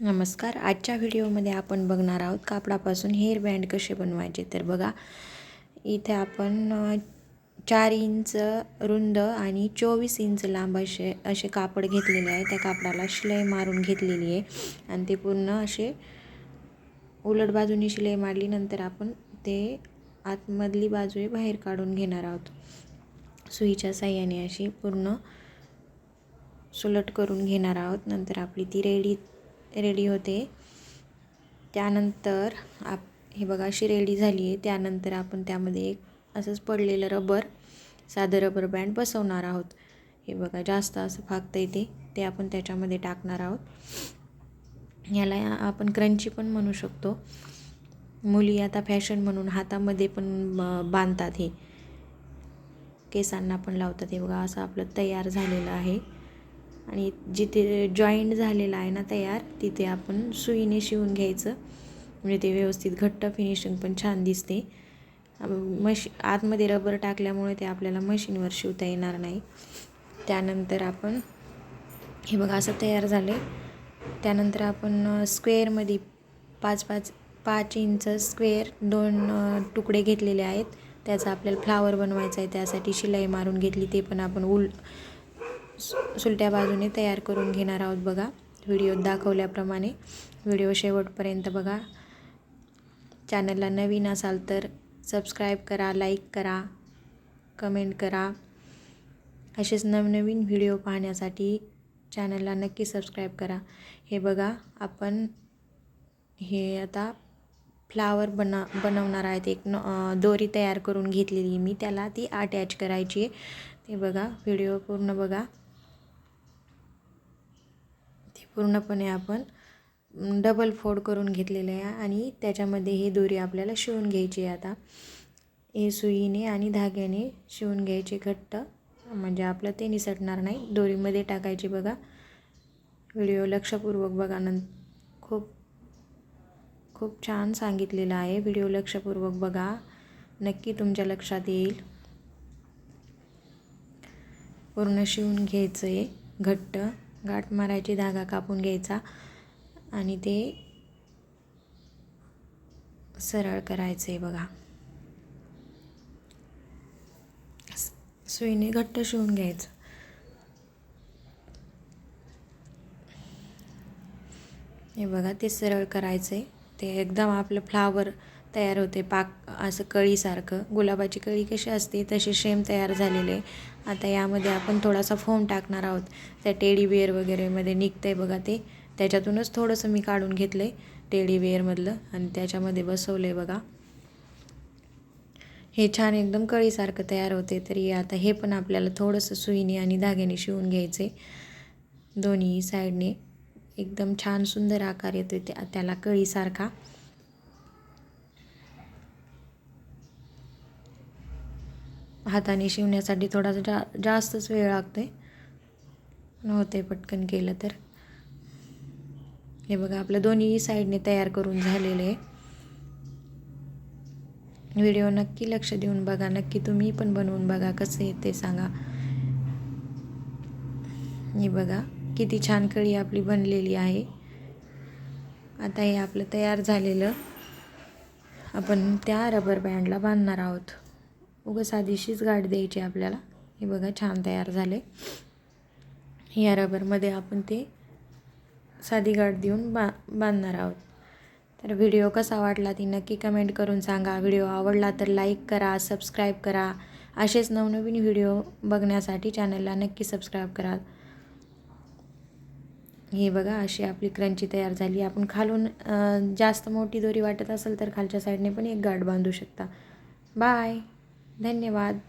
नमस्कार. आजच्या व्हिडिओमध्ये आपण बघणार आहोत कापडापासून हेअर बँड कसे बनवायचे. तर बघा इथे आपण चार इंच रुंद आणि चोवीस इंच लांब असे असे कापड घेतलेले आहे. त्या कापडाला शिलाई मारून घेतलेली आहे. आणि ते पूर्ण असे उलट बाजूने शिलाई मारली नंतर आपण ते आतमधली बाजू बाहेर काढून घेणार आहोत. सुईच्या साह्याने अशी पूर्ण सुलट करून घेणार आहोत. नंतर आपली ती रेडी रेडी होते. त्यानंतर आप हे बघा अशी रेडी झाली आहे. त्यानंतर आपण त्यामध्ये एक असंच पडलेलं रबर साधं रबर बँड बसवणार आहोत. हे बघा जास्त असं फाकतं येते ते आपण त्याच्यामध्ये टाकणार आहोत. याला आपण क्रंची पण म्हणू शकतो. मुली आता फॅशन म्हणून हातामध्ये पण ब- बांधतात हे. केसांना पण लावतात. हे बघा असं आपलं तयार झालेलं आहे. आणि जिथे जॉईंट झालेला आहे ना तयार तिथे आपण सुईने शिवून घ्यायचं. म्हणजे ते व्यवस्थित घट्ट फिनिशिंग पण छान दिसते. मशी आतमध्ये रबर टाकल्यामुळे ते आपल्याला मशीनवर शिवता येणार नाही. त्यानंतर आपण हे बघा असं तयार झालं त्यानंतर आपण स्क्वेअरमध्ये पाच पाच पाच इंच स्क्वेअर दोन तुकडे घेतलेले आहेत. त्याचा आपल्याला फ्लावर बनवायचा आहे त्यासाठी शिलाई मारून घेतली ते पण आपण उल सुलट्या बाजूने तयार करून घेणार आहोत बघा. व्हिडिओत दाखवल्याप्रमाणे व्हिडिओ शेवटपर्यंत बघा. चॅनलला नवीन असाल तर सबस्क्राईब करा लाईक करा कमेंट करा. असेच नवनवीन व्हिडिओ पाहण्यासाठी चॅनलला नक्की सबस्क्राईब करा. हे बघा आपण हे आता फ्लावर बना बनवणार आहेत. एक न दोरी तयार करून घेतलेली मी. त्याला ती अटॅच करायची आहे. ते बघा व्हिडिओ पूर्ण बघा. पूर्णपणे आपण डबल फोड करून घेतलेले आहे आणि त्याच्यामध्ये ही दोरी आपल्याला शिवून घ्यायची आहे आता. हे सुईने आणि धाग्याने शिवून घ्यायचे घट्ट. म्हणजे आपलं ते निसटणार नाही. दोरीमध्ये टाकायची बघा. व्हिडिओ लक्षपूर्वक बघा. नं खूप खूप छान सांगितलेलं आहे. व्हिडिओ लक्षपूर्वक बघा. नक्की तुमच्या लक्षात येईल. पूर्ण शिवून घ्यायचं आहे घट्ट. गाठ मारायची धागा कापून घ्यायचा आणि ते सरळ करायचं आहे बघा. सुईने घट्ट शिवून घ्यायचं. हे बघा ते सरळ करायचं आहे ते एकदम आपलं फ्लावर तयार होते. पाक असं कळीसारखं. गुलाबाची कळी कशी असते तशी शेम तयार झालेले. आता यामध्ये आपण थोडासा फोम टाकणार आहोत. त्या टेडी बिअर वगैरेमध्ये निघतं आहे बघा ते. त्याच्यातूनच थोडंसं मी काढून घेतलं आहे टेडी बिअरमधलं आणि त्याच्यामध्ये बसवलं आहे बघा. हे छान एकदम कळीसारखं तयार होते. तरी आता हे पण आपल्याला थोडंसं सुईने आणि धाग्याने शिवून घ्यायचे दोन्ही साईडने एकदम छान सुंदर आकार येतो त्या त्याला कळीसारखा. हाताने शिवण्यासाठी थोडासा जा जास्तच वेळ लागतो आहे होते पटकन केलं तर. हे बघा आपलं दोन्ही साईडने तयार करून झालेलं आहे. व्हिडिओ नक्की लक्ष देऊन बघा नक्की तुम्ही पण बनवून बघा कसं येते सांगा. हे बघा किती छान कळी आपली बनलेली आहे. आता हे आपलं तयार झालेलं. आपण त्या रबर बँडला बांधणार आहोत. उगं साधीशीच गाठ द्यायची आपल्याला. हे बघा छान तयार झाले. या रबरमध्ये आपण ते साधी गाठ देऊन बा बांधणार आहोत. तर व्हिडिओ कसा वाटला ती नक्की कमेंट करून सांगा. व्हिडिओ आवडला तर लाईक करा सबस्क्राईब करा. असेच नवनवीन व्हिडिओ बघण्यासाठी चॅनलला नक्की सबस्क्राईब करा. हे बघा अशी आपली क्रंची तयार झाली. आपण खालून जास्त मोठी दोरी वाटत असेल तर खालच्या साईडने पण एक गाठ बांधू शकता. बाय! धन्यवाद.